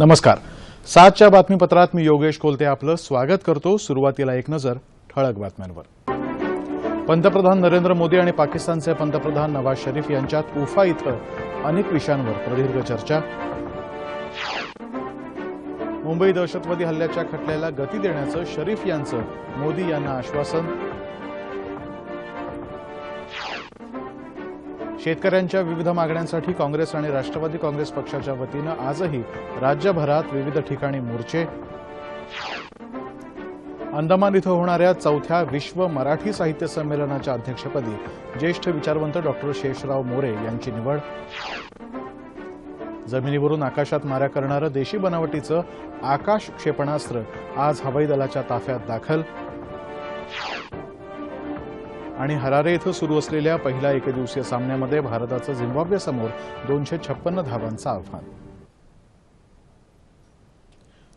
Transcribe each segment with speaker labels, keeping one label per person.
Speaker 1: नमस्कार. सातच्या बातमीपत्रात मी योगेश कोलते आपलं स्वागत करतो. सुरुवातीला एक नजर ठळक बातम्यांवर. पंतप्रधान नरेंद्र मोदी आणि पाकिस्तानचे पंतप्रधान नवाज शरीफ यांच्यात उफा इथं अनेक विषयांवर प्रदीर्घ चर्चा. मुंबई दहशतवादी हल्ल्याच्या खटल्याला गती देण्याचं शरीफ यांचं मोदी यांना आश्वासन. शेतकऱ्यांच्या विविध मागण्यांसाठी काँग्रेस आणि राष्ट्रवादी काँग्रेस पक्षाच्या वतीनं आजही राज्यभरात विविध ठिकाणी मोर्चे. अंदमान इथं होणाऱ्या चौथ्या विश्व मराठी साहित्य संमेलनाच्या अध्यक्षपदी ज्येष्ठ विचारवंत डॉक्टर शेषराव मोरे यांची निवड. जमिनीवरून आकाशात माऱ्या करणारं देशी बनावटीचं आकाश क्षेपणास्त्र आज हवाई दलाच्या ताफ्यात दाखल. आणि हरारे इथं सुरू असलेल्या पहिल्या एकदिवसीय सामन्यामध्ये भारताचं झिम्बाब्वेसमोर दोनशे छप्पन्न धावांचं आव्हान.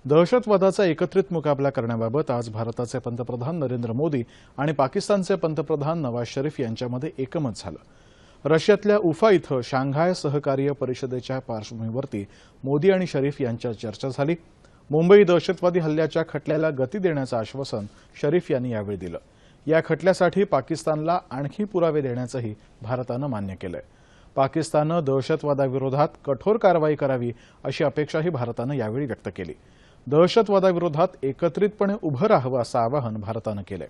Speaker 1: दहशतवादाचा एकत्रित मुकाबला करण्याबाबत आज भारताचे पंतप्रधान नरेंद्र मोदी आणि पाकिस्तानचे पंतप्रधान नवाज शरीफ यांच्यामध्ये एकमत झालं. रशियातल्या उफा इथं शांघाय सहकार्य परिषदेच्या पार्श्वभूमीवरती मोदी आणि शरीफ यांच्यात चर्चा झाली. मुंबई दहशतवादी हल्ल्याच्या खटल्याला गती देण्याचं आश्वासन शरीफ यांनी यावेळी दिलं. या खटल्यासाठी पाकिस्तानला आणखी पुरावे देण्याचंही भारतानं मान्य केलंय. पाकिस्ताननं दहशतवादाविरोधात कठोर कारवाई करावी अशी अपेक्षाही भारतानं यावेळी व्यक्त केली. दहशतवादाविरोधात एकत्रितपणे उभं राहावं असं आवाहन भारतानं केलंय.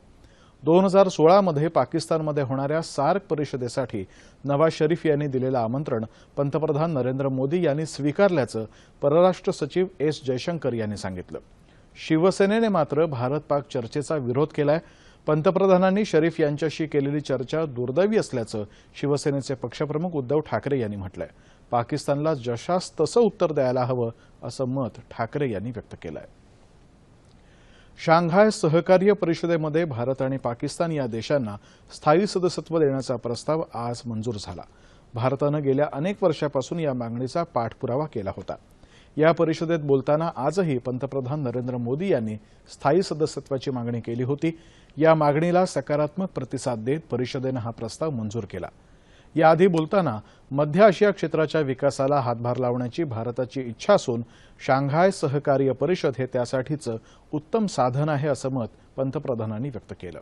Speaker 1: दोन हजार सोळामध्ये पाकिस्तानमध्ये होणाऱ्या सार्क परिषदेसाठी नवाज शरीफ यांनी दिलेलं आमंत्रण पंतप्रधान नरेंद्र मोदी यांनी स्वीकारल्याचं परराष्ट्र सचिव एस जयशंकर यांनी सांगितलं. शिवसेनेने मात्र भारत पाक चर्चेचा विरोध केलाय पंतप्रधानांनी शरीफ यांच्याशी केलेली चर्चा दुर्दैवी असल्याचं शिवसेनेचे पक्षप्रमुख उद्धव ठाकरे यांनी म्हटलंय. पाकिस्तानला जशास तसं उत्तर द्यायला हवं असं मत ठाकरे यांनी व्यक्त केलं आहे शांघाय सहकार्य परिषदेमध्ये भारत आणि पाकिस्तान या देशांना स्थायी सदस्यत्व देण्याचा प्रस्ताव आज मंजूर झाला. भारतानं गेल्या अनेक वर्षापासून या मागणीचा पाठपुरावा केला होता. या परिषदेत बोलताना आजही पंतप्रधान नरेंद्र मोदी यांनी स्थायी सदस्यत्वाची मागणी केली होती. या मागणीला सकारात्मक प्रतिसाद देत परिषदेनं हा प्रस्ताव मंजूर केला. याआधी बोलताना मध्य आशिया क्षेत्राच्या विकासाला हातभार लावण्याची भारताची इच्छा असून शांघाय सहकार्य परिषद हे त्यासाठीचं उत्तम साधन आहे असं मत पंतप्रधानांनी व्यक्त केलं.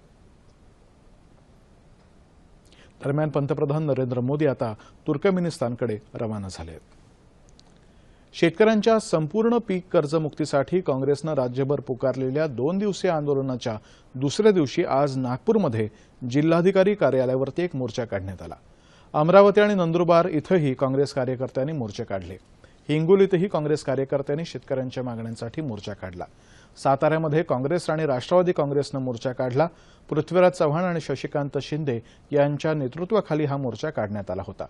Speaker 1: दरम्यान पंतप्रधान नरेंद्र मोदी आता तुर्कमेनिस्तानकडे रवाना झाले आहेत शेतकऱ्यांच्या संपूर्ण पीक कर्जमुक्तीसाठी काँग्रेसनं राज्यभर पुकारलेल्या दोन दिवसीय आंदोलनाच्या दुसऱ्या दिवशी आज नागपूरमध्ये जिल्हाधिकारी कार्यालयावरती एक मोर्चा काढण्यात आला. अमरावती आणि नंदुरबार इथंही काँग्रेस कार्यकर्त्यांनी मोर्चे काढले. हिंगोलीतही काँग्रेस कार्यकर्त्यांनी शेतकऱ्यांच्या मागण्यांसाठी मोर्चा काढला. साताऱ्यामध्ये काँग्रेस आणि राष्ट्रवादी काँग्रेसनं मोर्चा काढला. पृथ्वीराज चव्हाण आणि शशिकांत शिंदे यांच्या नेतृत्वाखाली हा मोर्चा काढण्यात आला होता.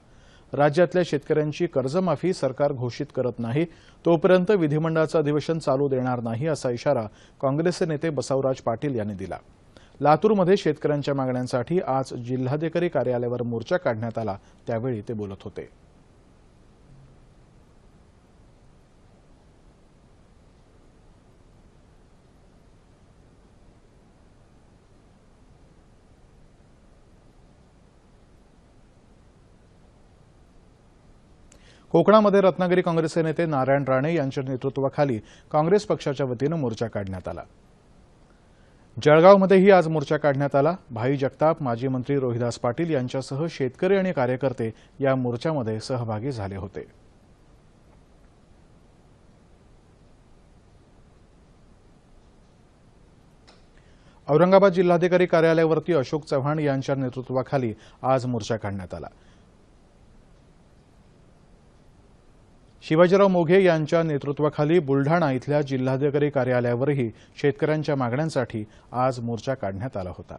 Speaker 1: राज्यातल्या शेतकऱ्यांची कर्जमाफी सरकार घोषित करत नाही तोपर्यंत विधिमंडळाचं अधिवेशन चालू देणार नाही असा इशारा काँग्रेसचे नेते बसवराज पाटील यांनी दिला. लातूरमध्ये शेतकऱ्यांच्या मागण्यांसाठी आज जिल्हाधिकारी कार्यालयावर मोर्चा काढण्यात आला त्यावेळी ते बोलत होते. कोकणामध्ये रत्नागिरी काँग्रेसचे नेते नारायण राणे यांच्या नेतृत्वाखाली काँग्रेस पक्षाच्या वतीनं मोर्चा काढण्यात आला. जळगावमध्येही आज मोर्चा काढण्यात आला. भाई जगताप माजी मंत्री रोहिदास पाटील यांच्यासह शेतकरी आणि कार्यकर्ते या मोर्चामध्ये सहभागी झाले होते. औरंगाबाद जिल्हाधिकारी कार्यालयावरती अशोक चव्हाण यांच्या नेतृत्वाखाली आज मोर्चा काढण्यात आला. शिवाजीराव मोघे यांच्या नेतृत्वाखाली बुलढाणा इथल्या जिल्हाधिकारी कार्यालयावरही शेतकऱ्यांच्या मागण्यांसाठी आज मोर्चा काढण्यात आला होता.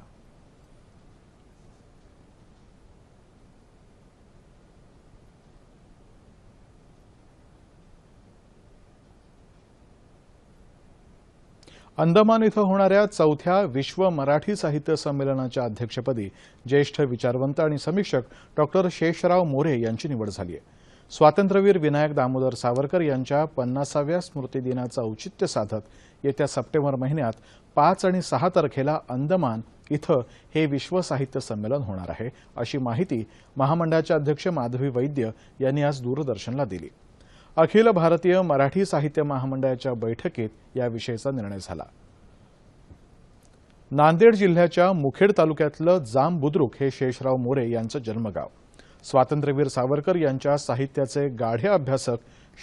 Speaker 1: अंदमान इथं होणाऱ्या चौथ्या विश्व मराठी साहित्य संमेलनाच्या अध्यक्षपदी ज्येष्ठ विचारवंत आणि समीक्षक डॉक्टर शेषराव मोरे यांची निवड झाली आहे. स्वातंत्र्यवीर विनायक दामोदर सावरकर यांच्या पन्नासाव्या स्मृतिदिनाचं औचित्य साधत येत्या सप्टेंबर महिन्यात पाच आणि सहा तारखेला अंदमान इथं हे विश्व साहित्य संमेलन होणार आहे अशी माहिती महामंडळाचे अध्यक्ष माधवी वैद्य यांनी आज दूरदर्शनला दिली. अखिल भारतीय मराठी साहित्य महामंडळाच्या बैठकीत याविषयीचा निर्णय झाला. नांदेड जिल्ह्याच्या मुखेड तालुक्यातलं जाम बुद्रुक हे शेषराव मोरे यांचं जन्मगाव. स्वातंत्र्यवीर सावरकर यांच्या साहित्याचे गाढे अभ्यासक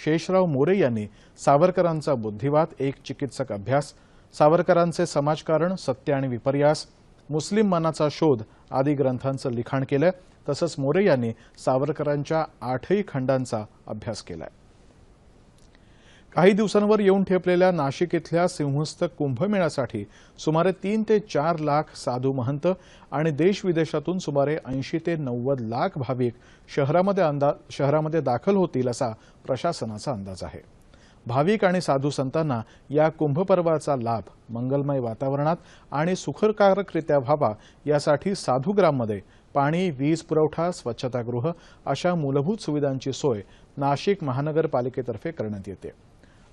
Speaker 1: शेषराव मोरे यांनी सावरकरांचा बुद्धिवाद एक चिकित्सक अभ्यास सावरकरांचे समाजकारण सत्य आणि विपर्यास मुस्लिम मनाचा शोध आदी ग्रंथांचं लिखाण केलं. तसंच मोरे यांनी सावरकरांच्या आठही खंडांचा अभ्यास केलाय. काही दिवसांवर येऊन ठेपलेल्या नाशिक इथल्या सिंहस्थ कुंभमेळ्यासाठी सुमारे तीन ते चार लाख साधू महंत आणि देश विदेशातून सुमारे ऐंशी ते नव्वद लाख भाविक शहरामध्ये अंदा शहरामध्ये दाखल होतील असा प्रशासनाचा अंदाज आहे. भाविक आणि साधू संतांना या कुंभपर्वाचा लाभ मंगलमय वातावरणात आणि सुखकारकरित्या व्हावा यासाठी साधूग्राममध्ये पाणी वीज पुरवठा स्वच्छतागृह अशा मूलभूत सुविधांची सोय नाशिक महानगरपालिकेतर्फे करण्यात येते.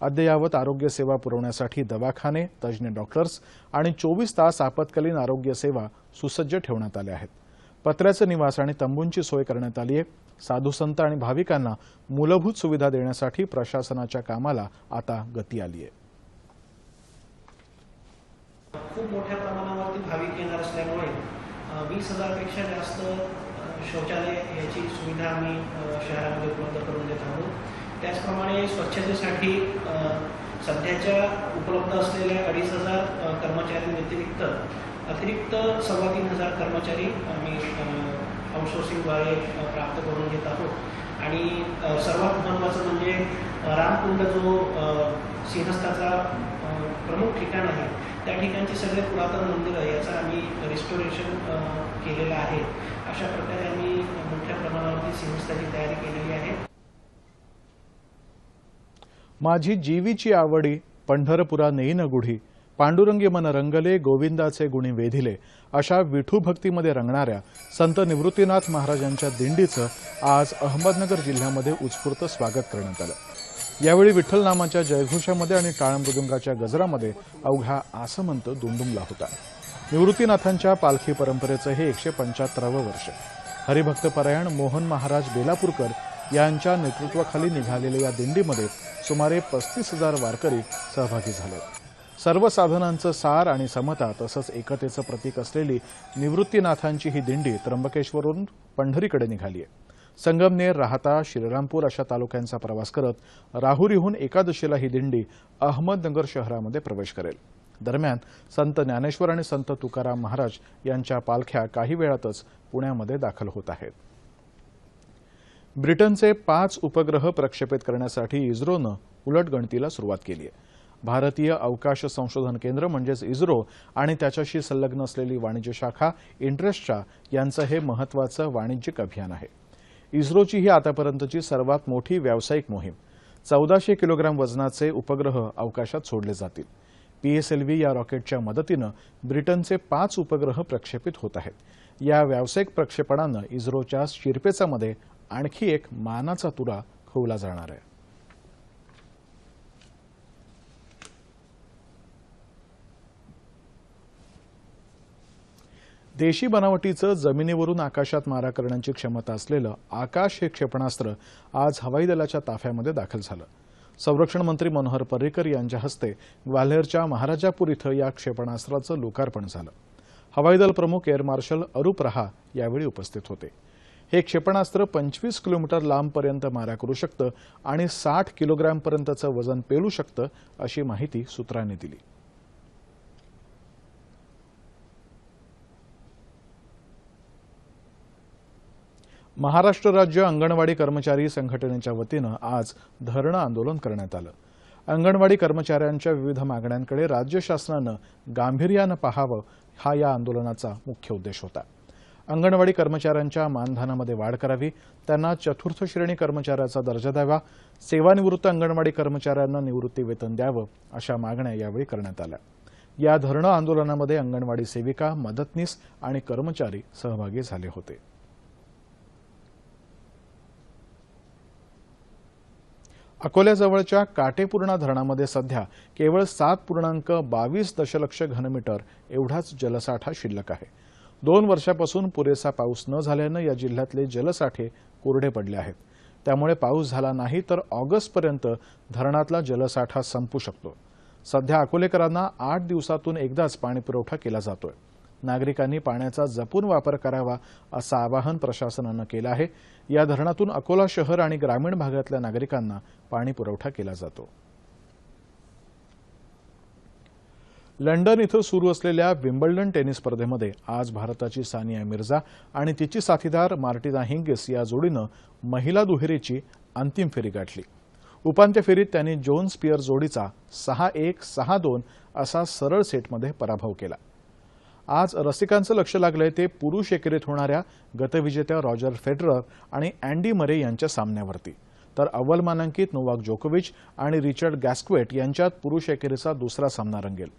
Speaker 1: अद्ययावत आरोग्य सेवा पुरवण्यासाठी दवाखाने तज्ज्ञ डॉक्टर्स आणि चोवीस तास आपत्कालीन आरोग्य सेवा सुसज्ज ठेवण्यात आल्या आहेत. पत्र्याचं निवास आणि तंबूंची सोय करण्यात आली आहे साधूसंत आणि भाविकांना मूलभूत सुविधा देण्यासाठी प्रशासनाच्या कामाला आता गती आली आहे
Speaker 2: खूप मोठ्या प्रमाणावरती भाविक येणार असल्यामुळे वीस हजारपेक्षा जास्त शौचालय याची सुविधा आम्ही शहरामध्ये उपलब्ध करून देत आहोत. त्याचप्रमाणे स्वच्छतेसाठी सध्याच्या उपलब्ध असलेल्या अडीच हजार कर्मचारी कर्मचाऱ्यांव्यतिरिक्त अतिरिक्त सव्वा तीन हजार कर्मचारी आम्ही आउटसोर्सिंगद्वारे प्राप्त करून घेत आहोत. आणि सर्वात महत्त्वाचं म्हणजे रामकुंड जो सिंहस्थाचा प्रमुख ठिकाण आहे त्या ठिकाणचे सगळे पुरातन मंदिरं याचं आम्ही रिस्टोरेशन केलेलं आहे. अशा प्रकारे आम्ही मोठ्या प्रमाणावरती सिंहस्थाची तयारी केलेली आहे.
Speaker 1: माझी जीवीची आवडी पंढरपुरा नेईन गुढी. पांडुरंगी मन रंगले गोविंदाचे गुणी वेधिले. अशा विठू भक्तीमध्ये रंगणाऱ्या संत निवृत्तीनाथ महाराजांच्या दिंडीचं आज अहमदनगर जिल्ह्यामध्ये उत्स्फूर्त स्वागत करण्यात आलं. यावेळी विठ्ठल नामाच्या जयघोषामध्ये आणि टाळमृदुंगाच्या गजरामध्ये अवघा आसमंत दुमदुमला होता. निवृत्तीनाथांच्या पालखी परंपरेचं हे एकशे पंच्याहत्तरावं वर्ष. हरिभक्तपरायण मोहन महाराज बेलापूरकर यांच्या नेतृत्वाखाली निघालेल्या या दिंडीमध्ये सुमारे पस्तीस हजार वारकरी सहभागी झाले. सर्व साधनांचं सार आणि समता तसंच एकतेचं प्रतीक असलेली निवृत्तीनाथांची ही दिंडी त्र्यंबकेश्वरून पंढरीकडे निघाली आहे संगमनेर राहता श्रीरामपूर अशा तालुक्यांचा प्रवास करत राहुरीहून एकादशीला ही दिंडी अहमदनगर शहरामध्ये प्रवेश करेल. दरम्यान संत ज्ञानेश्वर आणि संत तुकाराम महाराज यांच्या पालख्या काही वेळातच पुण्यामध्ये दाखल होत आहेत. ब्रिटनचे पाच उपग्रह प्रक्षेपित करण्यासाठी इस्रोनं उलटगणतीला सुरुवात केली आहे. भारतीय अवकाश संशोधन केंद्र म्हणजेच इस्रो आणि त्याच्याशी संलग्न असलेली वाणिज्य शाखा इंटरेस्टच्या यांचं हे महत्वाचं वाणिज्यिक अभियान आहे. इस्रोची ही आतापर्यंतची सर्वात मोठी व्यावसायिक मोहीम. चौदाशे किलोग्राम वजनाचे उपग्रह अवकाशात सोडले जातील. पीएसएलव्ही या रॉकेटच्या मदतीनं ब्रिटनचे पाच उपग्रह प्रक्षेपित होत आहेत. या व्यावसायिक प्रक्षेपणानं इस्रोच्या शिरपेचामध्ये आणखी एक मानाचा तुरा खोवला जाणार आहे. देशी बनावटीचं जमिनीवरून आकाशात मारा करण्याची क्षमता असलेलं आकाश हे क्षेपणास्त्र आज हवाई दलाच्या ताफ्यामध्ये दाखल झालं. संरक्षण मंत्री मनोहर पर्रिकर यांच्या हस्ते ग्वाल्हेरच्या महाराजापूर इथं या क्षेपणास्त्राचं लोकार्पण झालं. हवाई दल प्रमुख एअर मार्शल अरूप रहा यावेळी उपस्थित होते. हे क्षेपणास्त्र पंचवीस किलोमीटर लांबपर्यंत मारा करू शकतं आणि साठ किलोग्रॅमपर्यंतचं वजन पेलू शकतं अशी माहिती सूत्रांनी दिली. महाराष्ट्र राज्य अंगणवाडी कर्मचारी संघटनेच्या वतीनं आज धरणं आंदोलन करण्यात आलं. अंगणवाडी कर्मचाऱ्यांच्या विविध मागण्यांकडे राज्य शासनानं गांभीर्यानं पाहावं हा या आंदोलनाचा मुख्य उद्देश होता. अंगणवाडी कर्मचाऱ्यांच्या मानधनामध्ये वाढ करावी. त्यांना चतुर्थ श्रेणी कर्मचाऱ्याचा दर्जा द्यावा. सेवानिवृत्त अंगणवाडी कर्मचाऱ्यांना निवृत्ती वेतन द्यावं अशा मागण्या यावेळी करण्यात आल्या. या धरणं आंदोलनामध्ये अंगणवाडी सेविका मदतनीस आणि कर्मचारी सहभागी झाले होते. अकोल्याजवळच्या काटेपूर्णा धरणामध्ये सध्या केवळ सात पूर्णांक बावीस दशलक्ष घनमीटर एवढाच जलसाठा शिल्लक आहे. दोन वर्षापासून पुरेसा पाऊस न झाल्यानं या जिल्ह्यातले जलसाठे कोरडे पडले आहेत. त्यामुळे पाऊस झाला नाही तर ऑगस्टपर्यंत धरणातला जलसाठा संपू शकतो. सध्या अकोलेकरांना आठ दिवसातून एकदाच पाणीपुरवठा केला जातोय. नागरिकांनी पाण्याचा जपून वापर करावा असं आवाहन प्रशासनानं केलं आहे. या धरणातून अकोला शहर आणि ग्रामीण भागातल्या नागरिकांना पाणी पुरवठा केला जातो. लंडन इथं सुरू असलेल्या विम्बल्डन टेनिस स्पर्धेमध्ये आज भारताची सानिया मिर्झा आणि तिची साथीदार मार्टिना हिंगिस या जोडीनं महिला दुहेरीची अंतिम फेरी गाठली. उपांत्य फेरीत त्यांनी जोन स्पियर जोडीचा सहा एक सहा दोन असा सरळ सेटमध्ये पराभव केला. आज रसिकांचं लक्ष लागलंय ते पुरुष एकेरीत होणाऱ्या गतविजेत्या रॉजर फेडरर आणि अँडी मरे यांच्या सामन्यावरती. तर अव्वल मानांकित नोवाक जोकोविच आणि रिचर्ड गॅस्क्वेट यांच्यात पुरुष एकेरीचा दुसरा सामना रंगेल.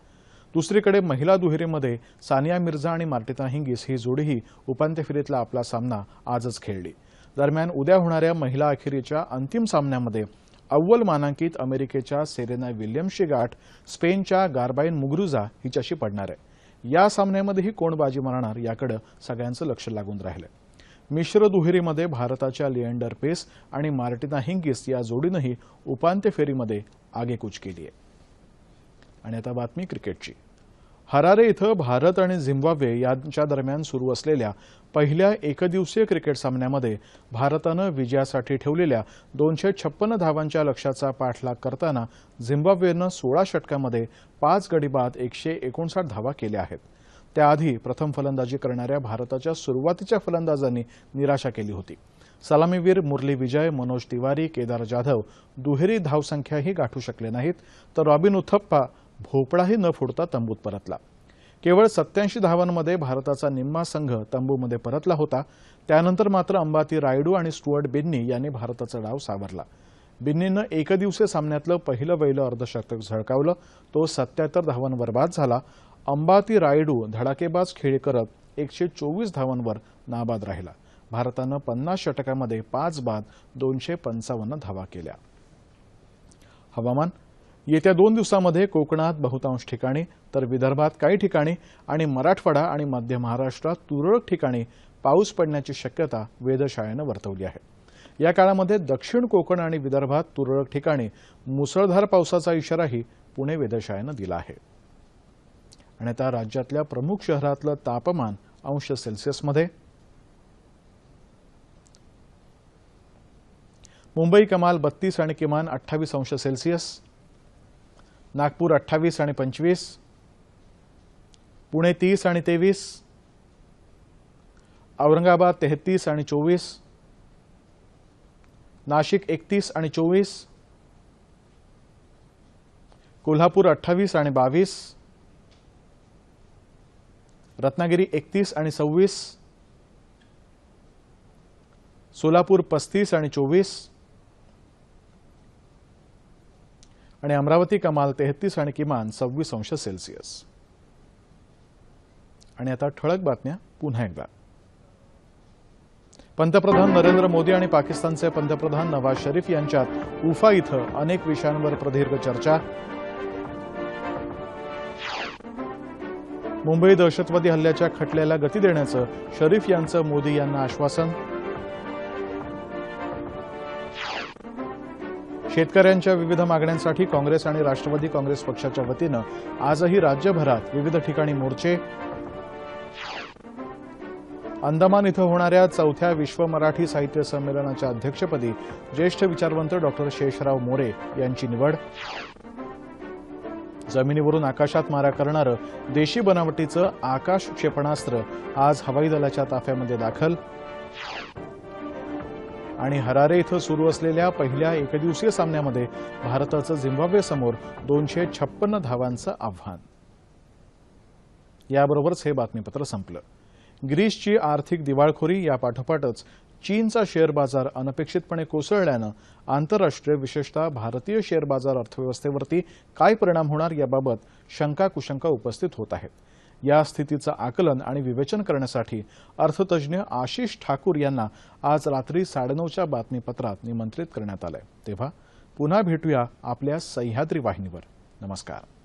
Speaker 1: दुसरीकडे महिला दुहेरीमध्ये सानिया मिर्झा आणि मार्टिना हिंगिस ही जोडीही उपांत्य फेरीतला आपला सामना आजच खेळली. दरम्यान उद्या होणाऱ्या महिला अखेरीच्या अंतिम सामन्यामध्ये अव्वल मानांकित अमेरिकेच्या सेरेना विल्यम्सची गाठ स्पेनच्या गार्बाईन मुग्रुजा हिच्याशी पडणार आहे. या सामन्यामध्येही कोण बाजी मारणार याकडे सगळ्यांचं लक्ष लागून राहिलं मिश्र दुहेरीमध्ये भारताच्या लिएंडर पेस आणि मार्टिना हिंगिस या जोडीनंही उपांत्य फेरीमध्ये आगेकूच केली आहे आणि आता बातमी क्रिकेटची. हरारे इथं भारत आणि झिम्बाब्वे यांच्या दरम्यान सुरू असलेल्या पहिल्या एकदिवसीय क्रिकेट सामन्यामध्ये भारतानं विजयासाठी ठेवलेल्या दोनशे छप्पन्न धावांच्या लक्ष्याचा पाठलाग करताना झिम्बाब्वेनं सोळा षटकामध्ये पाच गडी बाद एकशे एकोणसाठ धावा केल्या आहेत. त्याआधी प्रथम फलंदाजी करणाऱ्या भारताच्या सुरुवातीच्या फलंदाजांनी निराशा केली होती. सलामीवीर मुरली विजय मनोज तिवारी केदार जाधव दुहेरी धावसंख्याही गाठू शकले नाहीत तर रॉबिन उथप्पा भोपळाही न फोडता तंबूत परतला. केवळ सत्याऐंशी धावांमध्ये भारताचा निम्मा संघ तंबूमध्ये परतला होता. त्यानंतर मात्र अंबाती रायडू आणि स्टुअर्ट बिन्नी यांनी भारताचा डाव सावरला. बिन्नीनं एकदिवसीय सामन्यातलं पहिलं वैलं अर्धशतक झळकावलं. तो सत्याहत्तर धावांवर बाद झाला. अंबाती रायडू धडाकेबाज खेळी करत एकशे चोवीस धावांवर नाबाद राहिला. भारतानं पन्नास षटकामध्ये पाच बाद दोनशे पंचावन्न धावा केल्या. हवामान येत्या दोन दिवसामध्ये कोकणात बहुतांश ठिकाणी तर विदर्भात काही ठिकाणी आणि मराठवाडा आणि मध्य महाराष्ट्रात तुरळक ठिकाणी पाऊस पडण्याची शक्यता वेधशाळेनं वर्तवली आहे. या काळामध्ये दक्षिण कोकण आणि विदर्भात तुरळक ठिकाणी मुसळधार पावसाचा इशाराही पुणे वेधशाळेनं दिला आहे. आणि आता राज्यातल्या प्रमुख शहरातलं तापमान अंश सेल्सिअसमध्ये. मुंबई कमाल बत्तीस आणि किमान अठ्ठावीस अंश सेल्सिअस नागपूर अठ्ठावीस आणि पंचवीस पुणे तीस आणि तेवीस औरंगाबाद तेहतीस आणि चोवीस नाशिक एकतीस आणि चोवीस कोल्हापूर अठ्ठावीस आणि बावीस रत्नागिरी एकतीस आणि सव्वीस सोलापूर पस्तीस आणि चोवीस आणि अमरावती कमाल तेहतीस आणि किमान सव्वीस अंश सेल्सिअस. आणि आता ठळक बातम्या पुन्हा एकदा. पंतप्रधान नरेंद्र मोदी आणि पाकिस्तानचे पंतप्रधान नवाज शरीफ यांच्यात उफा इथं अनेक विषयांवर प्रदीर्घ चर्चा. मुंबई दहशतवादी हल्ल्याच्या खटल्याला गती देण्याचं शरीफ यांचं मोदी यांना आश्वासन. शेतकऱ्यांच्या विविध मागण्यांसाठी काँग्रेस आणि राष्ट्रवादी काँग्रेस पक्षाच्या वतीनं आजही राज्यभरात विविध ठिकाणी मोर्चे. अंदमान इथं होणाऱ्या चौथ्या विश्व मराठी साहित्य संमेलनाच्या अध्यक्षपदी ज्येष्ठ विचारवंत डॉक्टर शेषराव मोरे यांची निवड. जमिनीवरून आकाशात मारा करणारं देशी बनावटीचं आकाश क्षेपणास्त्र आज हवाई दलाच्या ताफ्यामध्ये दाखल. आणि हरारे इथं सुरू असलेल्या पहिल्या एकदिवसीय सामन्यामध्ये भारताचं झिम्बाब्वे समोर दोनशे छप्पन्न धावांचं आव्हान. याबरोबरच हे बातमीपत्र संपलं. ग्रीसची आर्थिक दिवाळखोरी या पाठोपाठच चीनचा शेअर बाजार अनपेक्षितपणे कोसळल्यानं आंतरराष्ट्रीय विशेषतः भारतीय शेअर बाजार अर्थव्यवस्थेवरती काय परिणाम होणार याबाबत शंका कुशंका उपस्थित होत आहेत. या स्थितीचं आकलन आणि विवेचन करण्यासाठी अर्थतज्ज्ञ आशिष ठाकूर यांना आज रात्री साडेनऊच्या बातमीपत्रात निमंत्रित करण्यात आलंय. तेव्हा पुन्हा भेटूया आपल्या सह्याद्री वाहिनीवर. नमस्कार.